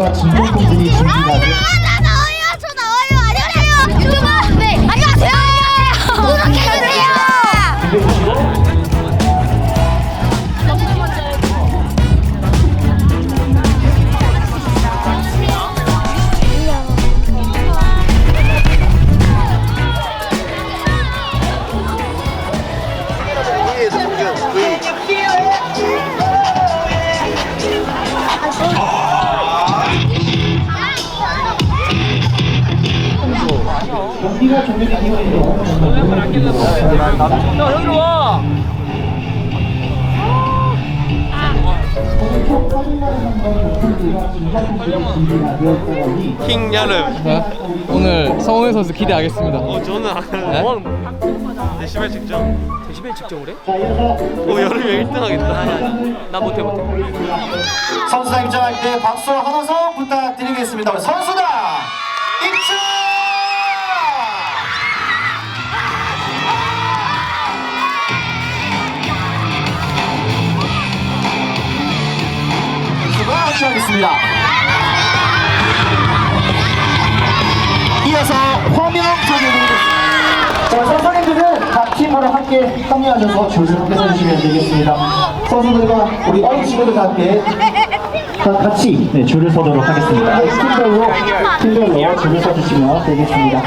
선수들과 진동분들이 준비하 킹 여름. 자, 오늘 성훈 선수 기대하겠습니다. 어 저는 네? 원 데시벨 측정. 데시벨 측정을 해? 어 여름에 1등 하겠다. 나 못해 못해. 선수단 입장할 때 박수 한 호성 부탁드리겠습니다. 우리 선수단 입장! 선수가 함께하겠습니다. 이어서 화명 소개해드리겠습니다. 자, 선생님들은 각 팀으로 함께 합류하셔서 줄을 함께 서주시면 되겠습니다. 선수들과 우리 어린 친구들과 함께 다 같이 네, 줄을 서도록 하겠습니다. 팀별로, 팀별로 줄을 서주시면 되겠습니다.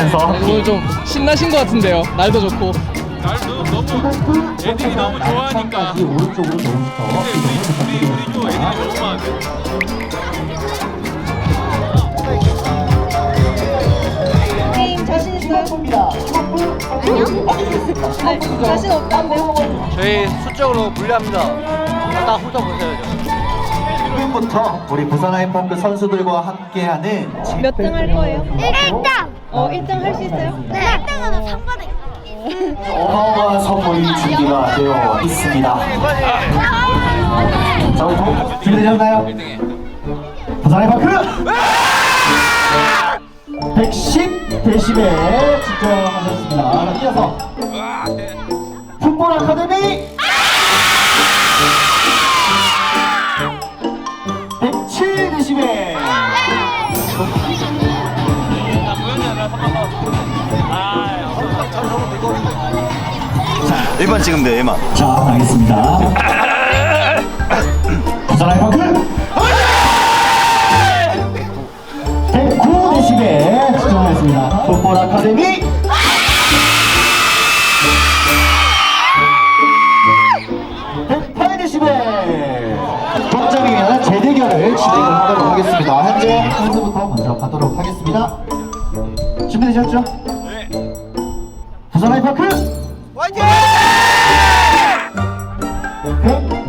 함께 오늘 좀 신나신 것 같은데요. 날도 좋고. 날도 너무 애들이 너무 좋아하니까. 이 오른쪽으로 조금부터 우리 이동을 우리 조 애들이. 너무 많아. 게임 자신 있어요? 니다 네, 자신 없다는데요? 저희 수적으로 불리합니다. 딱 훑어 보셔야죠. 지금부터 우리 부산 아이파크 선수들과 함께하는 몇 등 할 거예요? 1등. 어, 1등 할 수 있어요? 네. 1등은 상관없. 어마어마한 선물이 준비가 되어 있습니다. 자, 우리 동- 준비되셨나요? 부산 아이파크 110 데시벨 측정하셨습니다. 자, 이어서 풋볼 아카데미 자, 1번 찍으면 돼, 1번. 자, 가겠습니다. 도전할 만큼! 109대식에 추천하겠습니다. 풋볼 아카데미! 동점에 위한 재대결을 진행하도록 하겠습니다. 현재 선수부터 먼저 가도록 하겠습니다. 준비되셨죠? 네. 부산 아이파크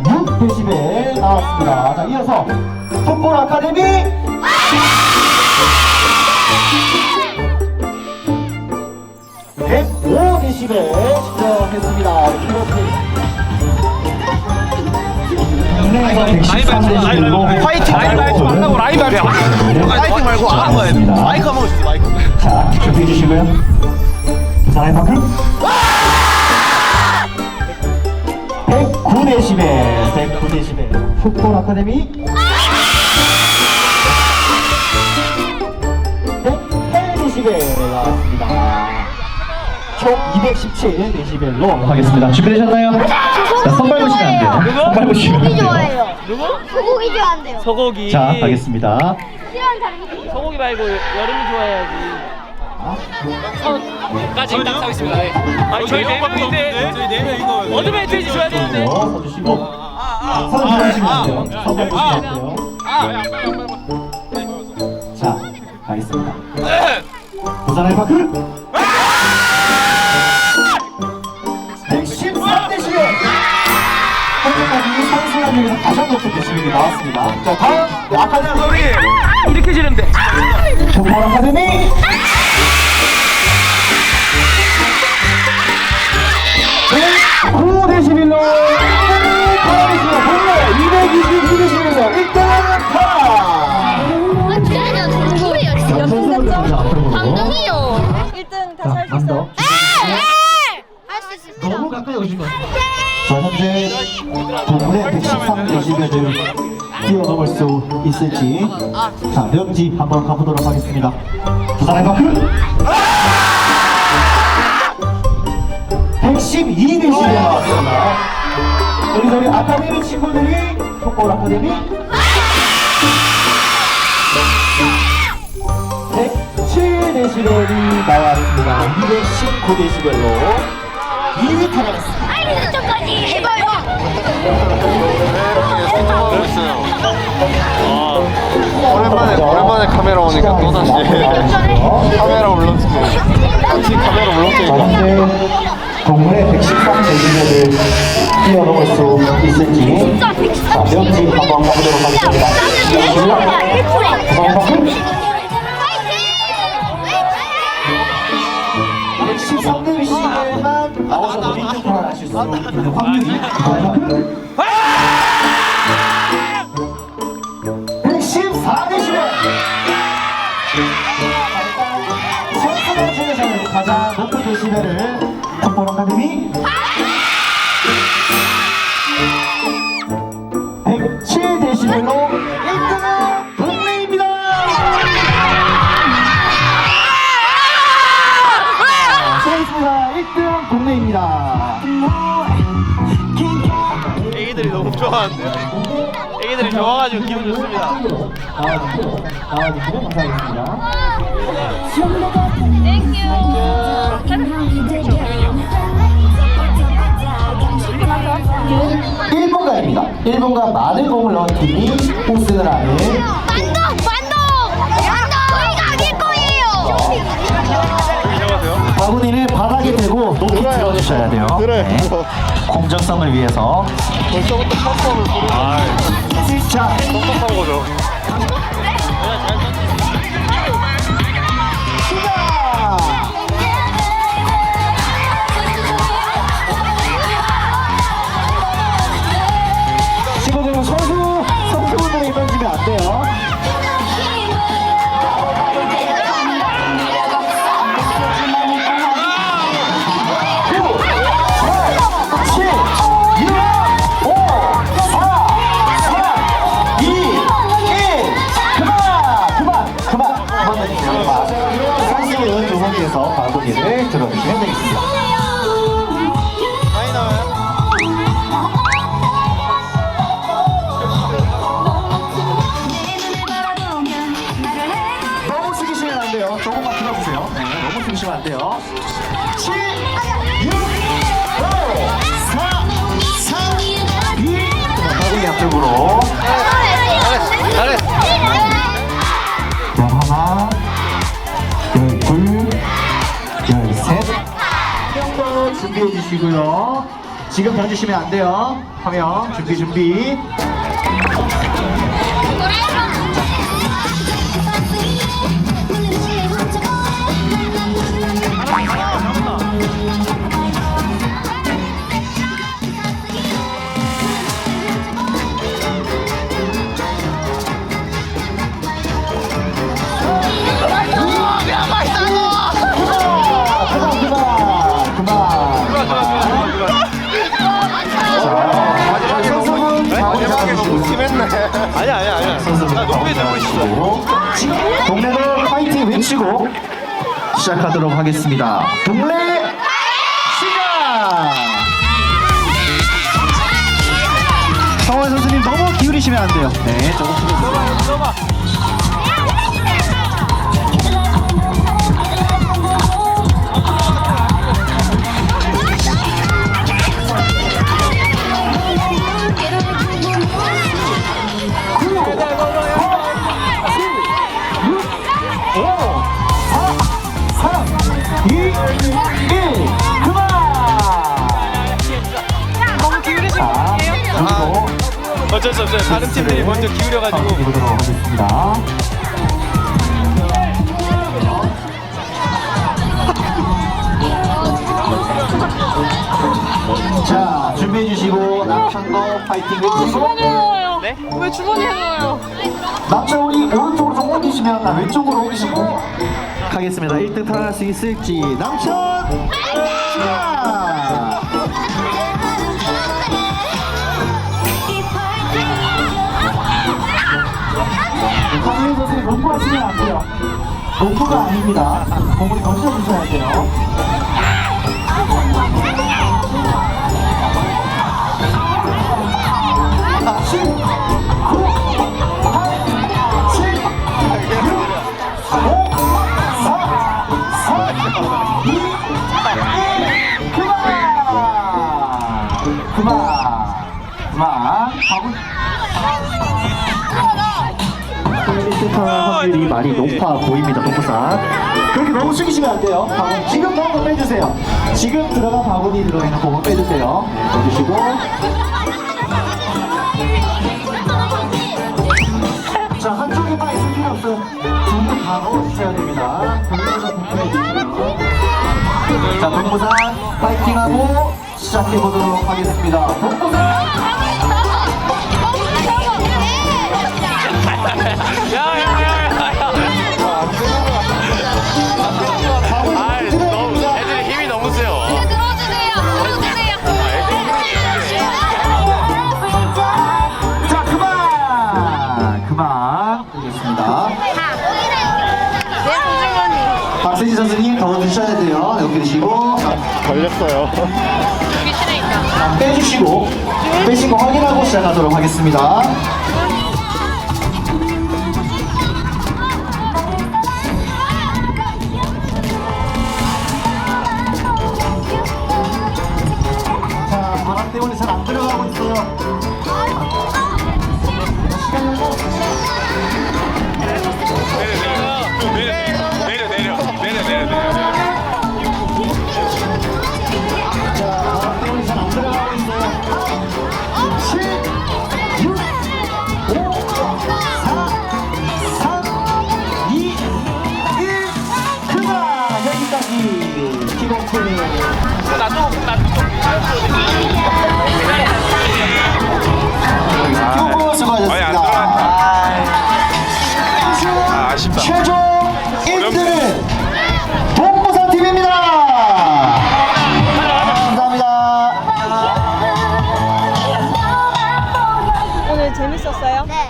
106데시벨 나왔습니다. 자, 이어서 풋볼 아카데미 (105 데시벨) 측정했습니다. 국내에서 113데시벨로 파이팅 말고 말고 라이브 하자. 파이팅 말고 돼. 마이크 한번 주세요. 마이크. 자, 준비해 주시고요. 부산 아이파크 109데시벨, 109데시벨. 풋볼 아카데미 108데시벨 나왔습니다. 총 217데시벨로 하겠습니다. 준비되셨나요? 자, 선발 보시면 안 돼요. 선발 보시면 안 소고기 돼요. 좋아해요. 누구? 소고기 좋아한대요. 소고기. 자, 가겠습니다. 싫어하는 사람이 소고기 말고 여름이 좋아해야지. 까지 딱 하겠습니다. 네. 아니 저희 네 명인데 저희 네명 이거 어느 멘트인지 줘야 되는데. 어, 서주시고 선발 보시면 안 돼요. 선발 보시면 안 돼요. 자, 가겠습니다. 부산 알파크 113대 시에 현재까지 선수한 중에서 가장 높은 대시벨이 나왔습니다. 자, 다음 네, 아카데미 우리 이렇게 지르면 돼. 풋볼 아카데 자, 현재 동물의 113데시벨을 뛰어넘을 수 있을지. 자, 명지 한번 가보도록 하겠습니다. 부산의 마크! 112데시벨 나왔습니다. 우리 저희 아카데미 친구들이 풋볼 아카데미 107데시벨이 나왔습니다. 219데시벨로 2위 탈락했습니다. 아이 저까지 해봐요. 오랜만에 오랜만에 카메라 오니까 또 다시 카메라 울렁증 같이 카메라 울렁증 현재 동물의 113데시벨을 뛰어넘을 수 있을지 자, 명지 한번 가보도록 하겠습니다. 부산의 마크 확률이 마크 114데시벨 선수들 중에서는 가장 높은 데시벨을 fut볼 아카데미 좋아하는데요 애기들이 좋아가지고 기분 좋습니다 나와주시면 감사하겠습니다. 일본가입니다 1번가 많은 공을 넣은 팀이 우승을 하는 바구니를 바닥에 대고 높이 들어주셔야 돼요. 네. 공정성을 위해서. 벌써부터 펌펌을 부르는 자, 똑똑한 거죠 선수는 두 분께서 바구니를 들어주시면 되겠습니다. 많이 나와요? 너무 숙이시면 안 돼요. 조금만 들어주세요. 네, 너무 숙이시면 안 돼요. 7, 6, 5, 4, 3, 2. 바구니 앞쪽으로. 준비해 주시고요. 지금 던지시면 안 돼요. 화면 준비 준비. 시작하도록 하겠습니다. 동네 시작! 성원 선수님 너무 기울이시면 안 돼요. 네, 조금 기울여주세요. 어쩔 수 없어요 다른 팀들이 먼저 기울여가지고 보도록 하겠습니다. 자, 준비해 주시고 남편도 파이팅 해주시고 네? 왜 주머니 해놓아요? 남편 우리 오른쪽으로 좀 옮기시면 나 왼쪽으로 옮기시고 가겠습니다. 1등 탈환할 수 있을지 남편 농구 하시면 안 돼요. 농구가 아닙니다. 공을 던져주셔야 돼요. 자, 10, 세탁 확률이 많이 높아 보입니다, 동부산. 그렇게 너무 숙이시면 안 돼요. 바구니 지금 한번 빼주세요. 지금 들어간 바구니 들어있는 공을 빼주세요. 빼주시고. 자, 한쪽에만 있을 필요 없어요. 두분 다 넣어주셔야 됩니다. 동부산 공부해주시고요. 자, 동부산 파이팅하고 시작해보도록 하겠습니다. 동부산! 돼요. 이렇게 드시고. 자, 걸렸어요. 자, 빼주시고. 빼신 거 확인하고 시작하도록 하겠습니다.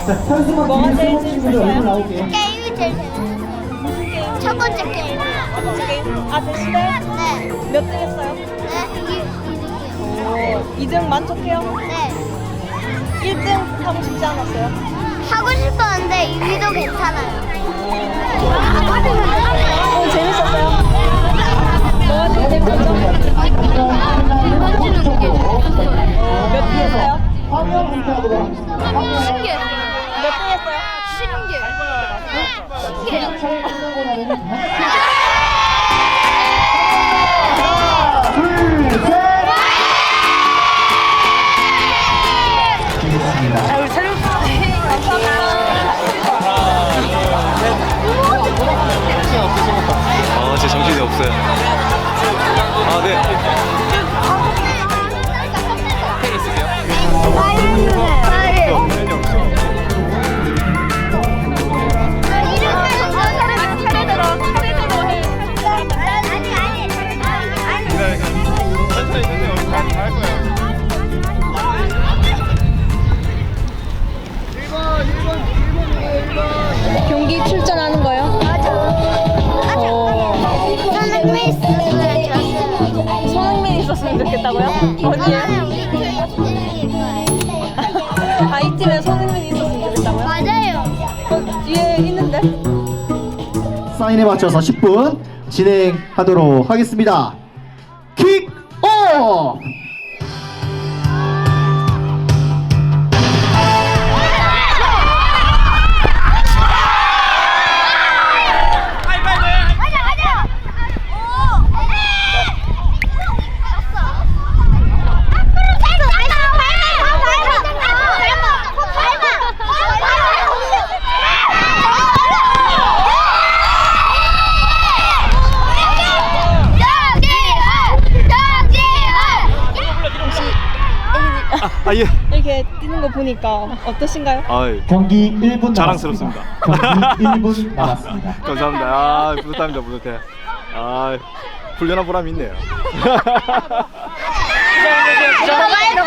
재밌었어요? 네. 뭐가 제일 재밌었어요? 게임이 제일 재밌어요. 첫 번째 게임. 게임? 아, 대신에 네. 몇 등 했어요? 네. 이, 이, 2등 만족해요? 네. 1등 하고 싶지 않았어요? 하고 싶었는데 2위도 괜찮아요. 오늘 재밌었어요? 뭐가 제일 재밌었죠? 사인에 맞춰서 10분 진행하도록 하겠습니다. 어떠신가요? 아, 경기 1분 자랑스럽습니다. 남았습니다. 경기 1분 남았습니다. 감사합니다. 아, 뿌듯합니다, 뿌듯해. 아, 훈련한 보람이 있네요. 너가 해너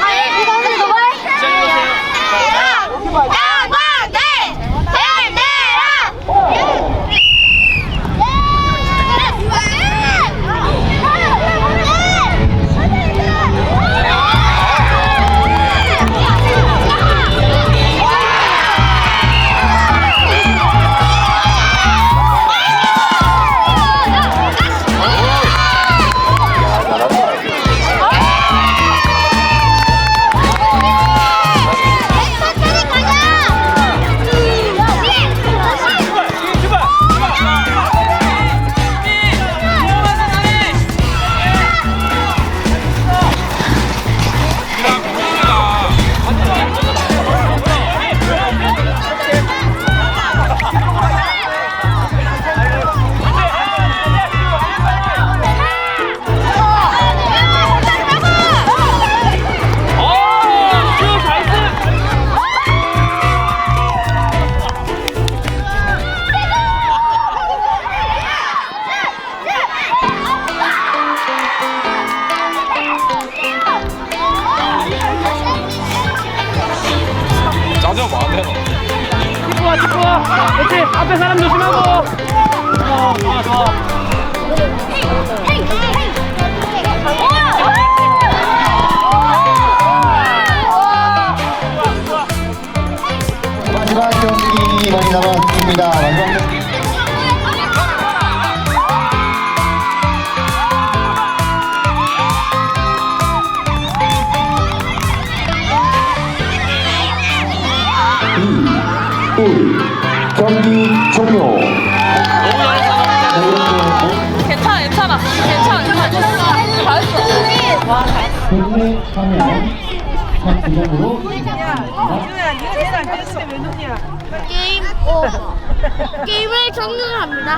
그렇지. 앞에 사람 조심하고. 어, 좋아 좋아. 마지막 경기 많이 남았습니다. 마지막 게임 오버. 게임을 종료합니다.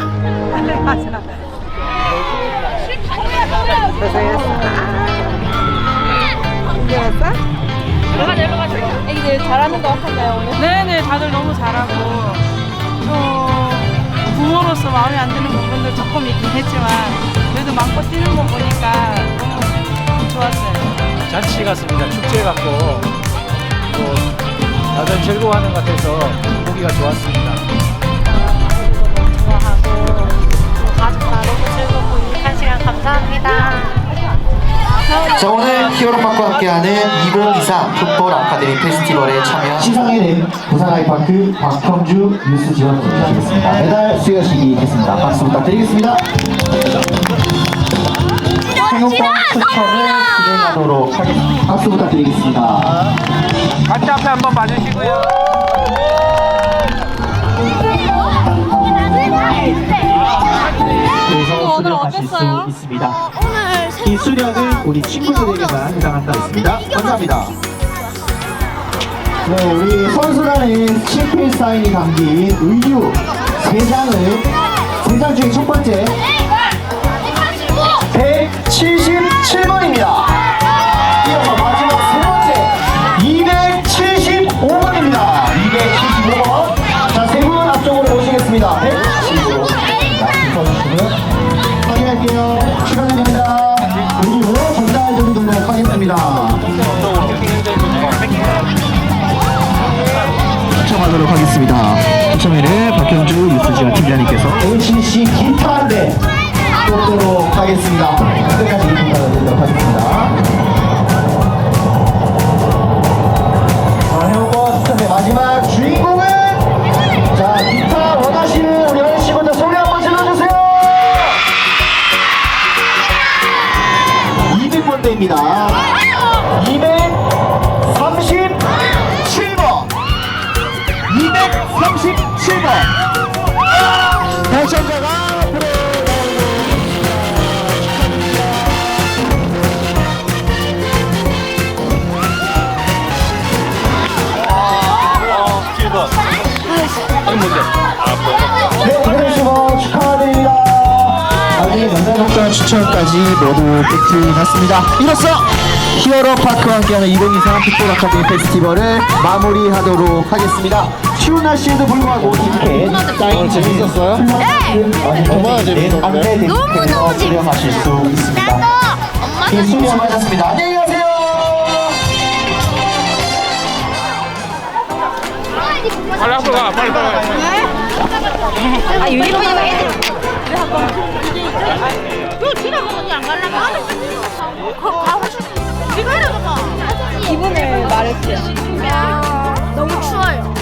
애기들 잘하는 것 같았나요, 오늘? 네네 다들 너무 잘하고 또 부모로서 마음에 안 드는 부분도 조금 있긴 했지만 그래도 마음껏 뛰는 거 보니까 좋았어요. 잔치 같습니다 축제 같고 또 다들 즐거워하는 것 같아서 보기가 좋았습니다 좋아하고, 가족과 너무 즐겁고 유익한 시간 감사합니다. 자 오늘 히어로파크와 함께하는 2023 풋볼 아카데미 페스티벌에 참여 시상에는 부산 아이파크 박형주 뉴스 지원 부탁드리겠습니다. 메달 수여식이 있겠습니다. 박수 부탁드리겠습니다. 행운빵 추첨을 진행하도록 하겠습니다. 박수 부탁드리겠습니다. 같이 앞에 한번 봐주시고요 그래서 오늘 수령하실 수 어땠어요? 있습니다. 오늘 이 수령은 우리 친구들에게만 해당한다 있습니다. 감사합니다. 네, 우리 선수단의 친필 사인이 담긴 의류 세 장을 세장 중에 첫 번째 177번입니다. 이어서 마지막 세 번째 275번입니다. 275번. 자, 세 분 앞쪽으로 모시겠습니다. 175. 웃어주시고요. 확인할게요. 축하드립니다. 그리고 전달 드리도록 하겠습니다. 추첨하도록 하겠습니다. 추첨에는 박현주 뉴스지원 팀장님께서 HC 기타 한대 뽑도록 하겠습니다. 끝까지 기타 드리도록 하겠습니다. 자, 해운권 추첨의 마지막 주인공은 자, 기타 원하시는 우리 어르신분들 소리 한번 질러주세요! 200번대입니다. 네, 축하드립니다. 나중에 연장독단 추천까지 모두 끝이 났습니다. 이로써 히어로 파크와 함께하는 2023 풋볼 아카데미 페스티벌을 마무리하도록 하겠습니다. 추운 날씨에도 불구하고 티켓 사인 재밌었어요? 얼마나 재밌었어요? 안내 너무너무 데스크에서 수령하실 수 있습니다. 엄마도 예, 수고하셨습니다. 안녕 빨리 앞으로 가 빨리 빨리 아 유니폼이 왜 애들 그 지나가 언니 안 갈라면 거 가고 싶어 이거 이러다가 기분을 말해주세요. 너무 추워요.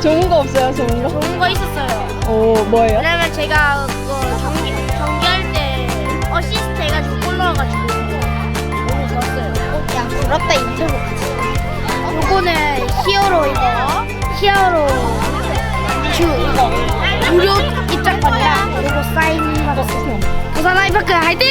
좋은 거 없어요, 좋은 거? 좋은 거 있었어요. 오, 뭐예요? 왜냐면 제가 그거 경기, 경기할 때 어시스트 해가지고 골 넣어가지고. 너무 좋았어요. 어, 야 부럽다 인터뷰. 같이 요거는 히어로 이거. 히어로 주 이거. 무료 입장권이랑 그리고 사인 받았어요 부산 아이파크 화이팅!